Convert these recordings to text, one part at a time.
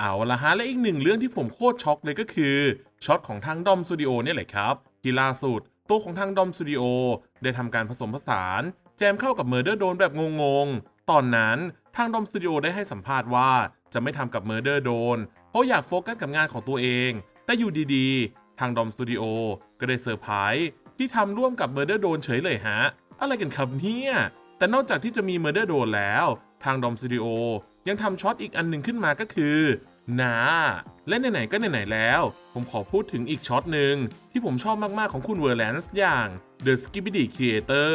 เอาละฮะและอีกหนึ่งเรื่องที่ผมโคตรช็อกเลยก็คือช็อตของทางดอมสตูดิโอเนี่ยแหละครับ ที่ล่าสุดตัวของทางดอมสตูดิโอได้ทำการผสมผสาน แจมเข้ากับเมอร์เดอร์โดนแบบงงๆ ตอนนั้นทางดอมสตูดิโอได้ให้สัมภาษณ์ว่าจะไม่ทำกับเมอร์เดอร์โดนเพราะอยากโฟกัสกับงานของตัวเอง แต่อยู่ดีๆ ทางดอมสตูดิโอก็ได้เซอร์ไพรส์ที่ทำร่วมกับเมอร์เดอร์โดนเฉยเลยฮะ อะไรกันครับเนี่ยแต่นอกจากที่จะมีเมอร์เดอร์โดนแล้ว ทางดอมสตูดิโอยังทำช็อตอีกอันหนึ่งขึ้นมาก็คือนาและไหนๆก็ไหนๆแล้ว ผมขอพูดถึงอีกช็อตหนึ่งที่ผมชอบมากๆของคุณเวอร์แลนซ์อย่าง The Skibidi Creator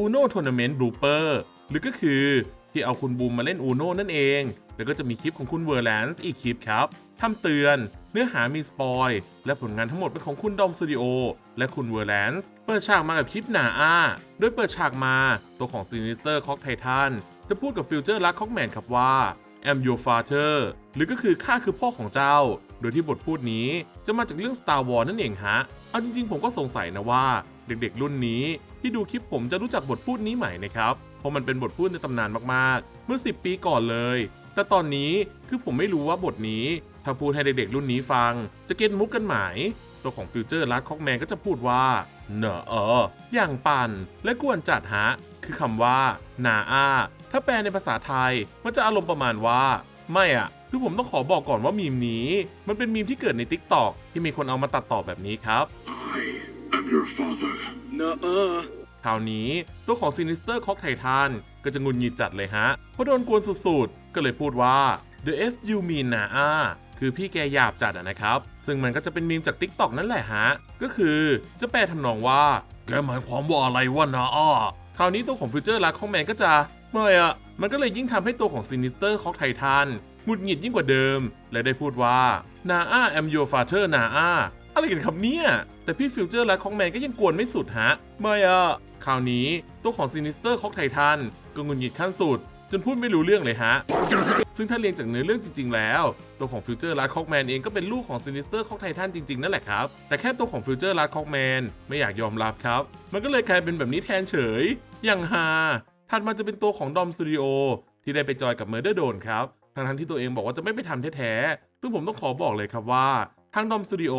Uno Tournament Blooper หรือก็คือที่เอาคุณบูมมาเล่น Uno นั่นเอง แล้วก็จะมีคลิปของคุณเวอร์แลนซ์อีกคลิปครับทำเตือน เนื้อหามีสปอย และผลงานทั้งหมดเป็นของคุณดอมสตูดิโอและคุณเวอร์แลนซ์เปิดฉากมากับคลิปหนาอ้าโดยเปิดฉากมาตัวของซินิสเตอร์คอกไททัน จะพูดกับฟิวเจอร์รักคอกแมนครับว่า am your father หรือก็คือข้าคือพ่อของเจ้า โดยที่บทพูดนี้จะมาจากเรื่อง Star Wars นั่นเองฮะ เอาจริงๆ ผมก็สงสัยนะว่า เด็กๆรุ่นนี้ ที่ดูคลิปผมจะรู้จักบทพูดนี้ไหมนะครับ เพราะมันเป็นบทพูดในตำนานมากๆ เมื่อ 10 ปีก่อนเลย แต่ตอนนี้คือผมไม่รู้ว่าบทนี้ ถ้าพูดให้เด็กๆรุ่นนี้ฟัง จะเก็ตมุกกันไหม ตัวของฟิวเจอร์ลัดคอกแมนก็จะพูดว่า เนอะเอออย่างปั่นและกวนจัดฮะ คือคำว่านาอาถ้าแปลในภาษาไทย มันจะอารมณ์ประมาณว่า ไม่อะคือผมต้องขอบอกก่อนว่ามีมนี้ มันเป็นมีมที่เกิดใน t ิ k t o k ที่มีคนเอามาตัดต่อแบบนี้ครับ I am your father. เนอะเออคราวนี้ตัวของ Sinister c o c k Titan ก็จะงุนงิดจัดเลยฮะเพราะโดนกวนสุดๆ ก็เลยพูดว่า The F you mean นะอา คือพี่แกหยาบจัดนะครับ ซึ่งมันก็จะเป็นมีมจาก TikTok นั่นแหละฮะ ก็คือจะแปลทำนองว่า แกหมายความว่าอะไรวะนะอาคราวนี้ตัวของฟิวเจอร์ลักของแมนก็จะไม่อะมันก็เลยยิ่งทำให้ตัวของ Sinister c o c k Titan หงุดหงิดยิ่งกว่าเดิม และได้พูดว่านาอา am your father นาอาอะไรกันครับเนี่ย แต่พี่ฟิวเจอร์และคองแมนก็ยังกวนไม่สุดฮะไม่อะคราวนี้ตัวของซินิสเตอร์คอกไททันก็งุนหงิดขั้นสุด นพูดไม่รู้เรื่องเลยฮะ ซึ่งถ้าเรียงจากเนื้อเรื่องจริง ๆ แล้ว ตัวของฟิวเจอร์ลัดคอกแมนเองก็เป็นลูกของซินิสเตอร์คอกไททันจริง ๆ นั่นแหละครับ แต่แค่ตัวของฟิวเจอร์ลัดคอกแมนไม่อยากยอมรับครับ มันก็เลยกลายเป็นแบบนี้แทนเฉย อย่างฮาถัดมาจะเป็นตัวของดอมสตูดิโอที่ได้ไปจอยกับเมอร์เดอร์โดนครับทั้งที่ตัวเองบอกว่าจะไม่ไปทำแท้ๆซึ่งผมต้องขอบอกเลยครับว่าทางดอมสตูดิโอ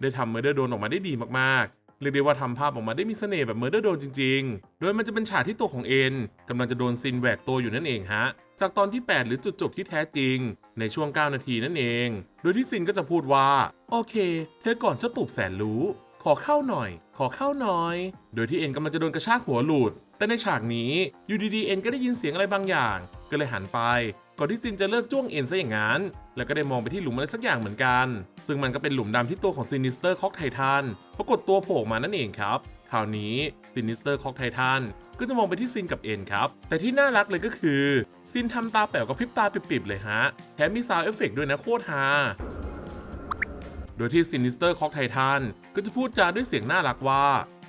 ได้ทำเมอร์เดอร์โดนออกมาได้ดีมากๆ เรียกได้ว่าทำภาพออกมาได้มีเสน่ห์แบบเมอร์เดอร์โดนจริง ๆ โดยมันจะเป็นฉากที่ตัวของเอ็นกำลังจะโดนซินแหวกตัวอยู่นั่นเองฮะ จากตอนที่ 8 หรือจุดจบที่แท้จริง ในช่วง 9 นาทีนั่นเอง โดยที่ซินก็จะพูดว่า โอเค เธอก่อนเจ้าตูบแสนรู้ ขอเข้าหน่อย ขอเข้าหน่อย โดยที่เอ็นกำลังจะโดนกระชากหัวหลุด แต่ในฉากนี้อยู่ดีๆเอ็นก็ได้ยินเสียงอะไรบางอย่าง ก็เลยหันไป ก่อนที่ซินจะเลิกจ้วงเอ็นซะอย่างนั้น แล้วก็ได้มองไปที่หลุมอะไรสักอย่างเหมือนกัน ซึ่งมันก็เป็นหลุมดำที่ตัวของซินิสเตอร์คอกไททันปรากฏตัวโผล่ออกมานั่นเองครับคราวนี้ซินิสเตอร์คอกไททันก็จะมองไปที่ซินกับเอ็นครับ แต่ที่น่ารักเลยก็คือ ซินทำตาแป๋วกับพริบตาปิบๆเลยฮะแถมมีซาวเอฟเฟกด้วยนะโคตรฮาโดยที่ซินิสเตอร์คอกไททันก็จะพูดจาด้วยเสียงน่ารักว่า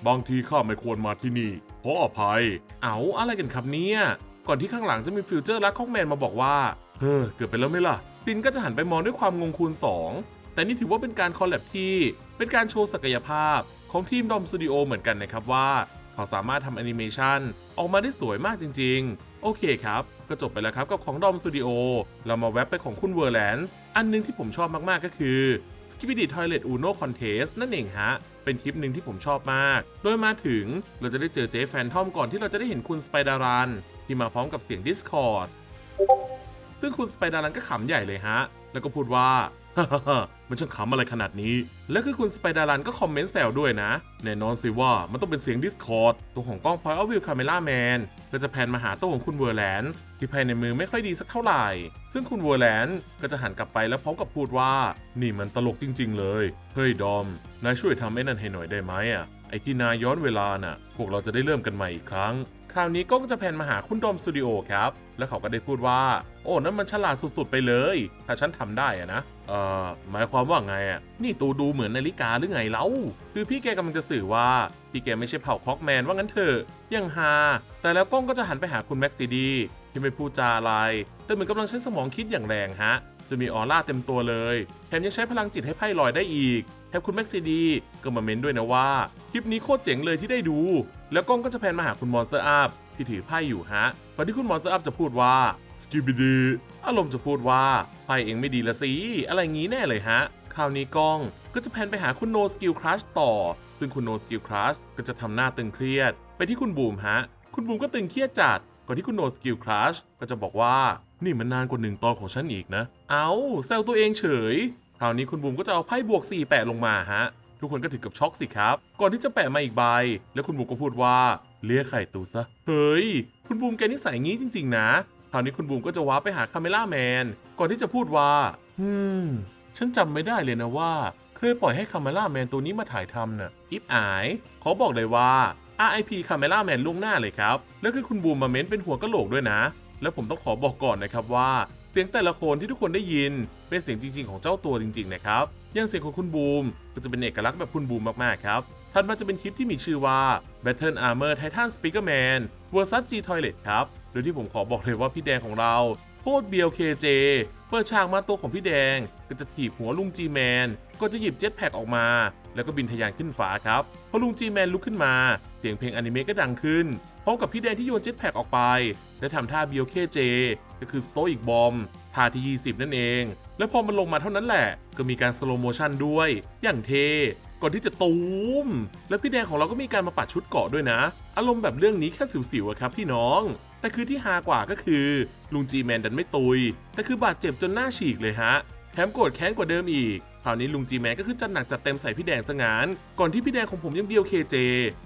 บางทีข้าไม่ควรมาที่นี่ขออภัย เอาอะไรกันครับเนี่ย ก่อนที่ข้างหลังจะมีฟิวเจอร์และคอกแมนมาบอกว่า เฮ้อเกือบไปแล้วไหมล่ะ ซินก็จะหันไปมองด้วยความงงคูณ 2 แต่นี่ถือว่าเป็นการคอลแลบที่เป็นการโชว์ศักยภาพของทีมดอมสตูดิโอเหมือนกันนะครับว่า เขาสามารถทำแอนิเมชันออกมาได้สวยมากจริง ๆ โอเคครับ ก็จบไปแล้วครับกับของดอมสตูดิโอเรามาแวบไปของคุณเวอร์แลนซ์อันหนึงที่ผมชอบมากๆก็คือ Skibidi Toilet Uno Contest นั่นเองฮะ เป็นคลิปหนึ่งที่ผมชอบมาก โดยมาถึงเราจะได้เจอเจ๊แฟนทอมก่อนที่เราจะได้เห็นคุณสไปดารัน ที่มาพร้อมกับเสียง Discord ซึ่งคุณสไปดารันก็ขำใหญ่เลยฮะ แล้วก็พูดว่า มันช่างขำอะไรขนาดนี้ แล้วคือคุณสไปดารันก็คอมเมนต์แซวด้วยนะ แน่นอนสิว่ามันต้องเป็นเสียง Discord ตัวของกล้อง Point of View Camera Man ก็จะแพนมาหาตัวของคุณเวอร์แลนซ์ที่ภายในมือไม่ค่อยดีสักเท่าไหร่ ซึ่งคุณเวอร์แลนซ์ก็จะหันกลับไปแล้วพร้อมกับพูดว่า นี่มันตลกจริง ๆ เลย เฮ้ยดอม นายช่วยทำไอ้นั่นให้หน่อยได้ไหมอะ ไอ้ที่นายย้อนเวลาน่ะ พวกเราจะได้เริ่มกันใหม่อีกครั้ง คราวนี้กล้องจะแพนมาหาคุณโดมสตูดิโอครับ แล้วเขาก็ได้พูดว่า โอ้นั่นมันฉลาดสุดๆไปเลย ถ้าฉันทำได้อะนะ เอ่อ หมายความว่าไงอะนี่ตูดูเหมือนนาฬิกาหรือไงเล่า คือพี่แกกำลังจะสื่อว่า พี่แกไม่ใช่เผ่าคอกแมนว่างั้นเถอะยังฮา แต่แล้วกล้องก็จะหันไปหาคุณแม็กซิดีที่ไม่พูดจาอะไร แต่เหมือนกำลังใช้สมองคิดอย่างแรงฮะ จะมีออร่าเต็มตัวเลย แถมยังใช้พลังจิตให้ไพ่ลอยได้อีก แถมคุณแม็กซีดีก็มาเม้นด้วยนะว่า คลิปนี้โคตรเจ๋งเลยที่ได้ดู แล้วกล้องก็จะแพนมาหาคุณมอนสเตอร์อัพที่ถือไพ่อยู่ฮะก่อนที่คุณมอนสเตอร์อัพจะพูดว่า Skibidi อารมณ์จะพูดว่าไพ่เองไม่ดีละสิอะไรงี้แน่เลยฮะ คราวนี้กล้องก็จะแพนไปหาคุณโนสกิลครัชต่อ ซึ่งคุณโนสกิลครัชก็จะทำหน้าตึงเครียด ไปที่คุณบูมฮะ คุณบูมก็ตึงเครียดจัด ก่อนที่คุณโนสกิลครัชก็จะบอกว่า นี่มันนานกว่าหนึ่งตอนของฉันอีกนะ เอาแซวตัวเองเฉย คราวนี้คุณบูมก็จะเอาไพ่บวก 4 แปะลงมาฮะ ทุกคนก็ถึงกับช็อกสิครับ ก่อนที่จะแปะมาอีกใบ แล้วคุณบูมก็พูดว่าเลี้ยไข่ตูซะ เฮ้ย คุณบูมแกนิสัยงี้จริง ๆ นะ คราวนี้คุณบูมก็จะว้าไปหาคาเมล่าแมน ก่อนที่จะพูดว่า อืม ฉันจำไม่ได้เลยนะว่า เคยปล่อยให้คาเมล่าแมนตัวนี้มาถ่ายทำน่ะ อิฟอาย ขอบอกเลยว่า RIP คาเมล่าแมนล่วงหน้าเลยครับ แล้วคือคุณบูมมาเม้นเป็นหัวกะโหลกด้วยนะ แล้วผมต้องขอบอกก่อนนะครับว่า เสียงแต่ละคนที่ทุกคนได้ยิน เป็นเสียงจริง ๆ ของเจ้าตัวจริง ๆ นะครับอย่างเสียงของคุณบูม ก็จะเป็นเอกลักษณ์แบบคุณบูมมาก ๆ ครับถัดมาจะเป็นคลิปที่มีชื่อว่า Battle Armor Titan Speakerman vs G Toilet ครับ โดยที่ผมขอบอกเลยว่าพี่แดงของเราโคตรเบียวเคเจเปิดฉากมาตัวของพี่แดง ก็จะถีบหัวลุงจีแมนก็จะหยิบเจ็ตแพ็กออกมา แล้วก็บินทะยานขึ้นฟ้าครับพอลุงจีแมนลุกขึ้นมา เสียงเพลงอนิเมะก็ดังขึ้นพร้อมกับพี่แดงที่โยนเจ็ตแพ็กออกไป และทำท่าเบียวเคเจ ก็คือสโตอีกบอมท่าที่ 20 นั่นเอง แล้วพอมันลงมาเท่านั้นแหละ ก็มีการสโลโมชันด้วย อย่างเท ก่อนที่จะตูม แล้วพี่แดงของเราก็มีการมาปัดชุดเกาะด้วยนะ อารมณ์แบบเรื่องนี้แค่สิวๆครับพี่น้อง แต่คือที่ฮากว่าก็คือ ลุงจีแมนดันไม่ตุย แต่คือบาดเจ็บจนหน้าฉีกเลยฮะ แถมโกรธแค้นกว่าเดิมอีก คราวนี้ลุงจีแมนก็คือจัดหนักจัดเต็มใส่พี่แดงซะงาน ก่อนที่พี่แดงของผมยังเดียวเคเจ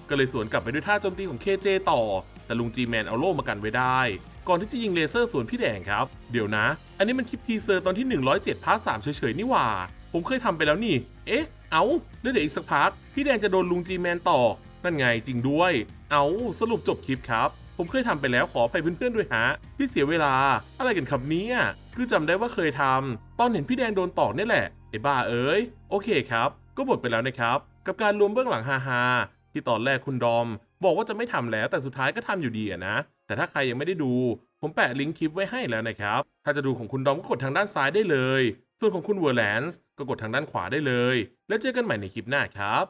ก็เลยสวนกลับไปด้วยท่าโจมตีของเคเจต่อ แต่ลุงจีแมนเอาโล่มากันไว้ได้ ก่อนที่จะยิงเลเซอร์สวนพี่แดงครับ เดี๋ยวนะ อันนี้มันคลิปทีเซอร์ตอนที่ 107พาร์ท3เฉยๆนี่หว่า ผมเคยทำไปแล้วนี่ เอ๊ะ เอาแล้วเดี๋ยวอีกสักพักพี่แดงจะโดนลุงจีแมนตอกนั่นไงจริงด้วย เอาสรุปจบคลิปครับผมเคยทำไปแล้วขออภัยเพื่อนๆด้วยฮะที่เสียเวลาอะไรกันครับเนี่ยคือจำได้ว่าเคยทำตอนเห็นพี่แดงโดนตอกนี่แหละไอ้บ้าเอ้ยโอเคครับ ก็หมดไปแล้วนะครับ กับการรวมเบื้องหลังฮาๆที่ตอนแรกคุณดอม บอกว่าจะไม่ทำแล้วแต่สุดท้ายก็ทำอยู่ดีอะนะ แต่ถ้าใครยังไม่ได้ดู ผมแปะลิงก์คลิปไว้ให้แล้วนะครับ ถ้าจะดูของคุณดอมก็กดทางด้านซ้ายได้เลย ส่วนของคุณเวอร์แลนส์ก็กดทางด้านขวาได้เลย แล้วเจอกันใหม่ในคลิปหน้าครับ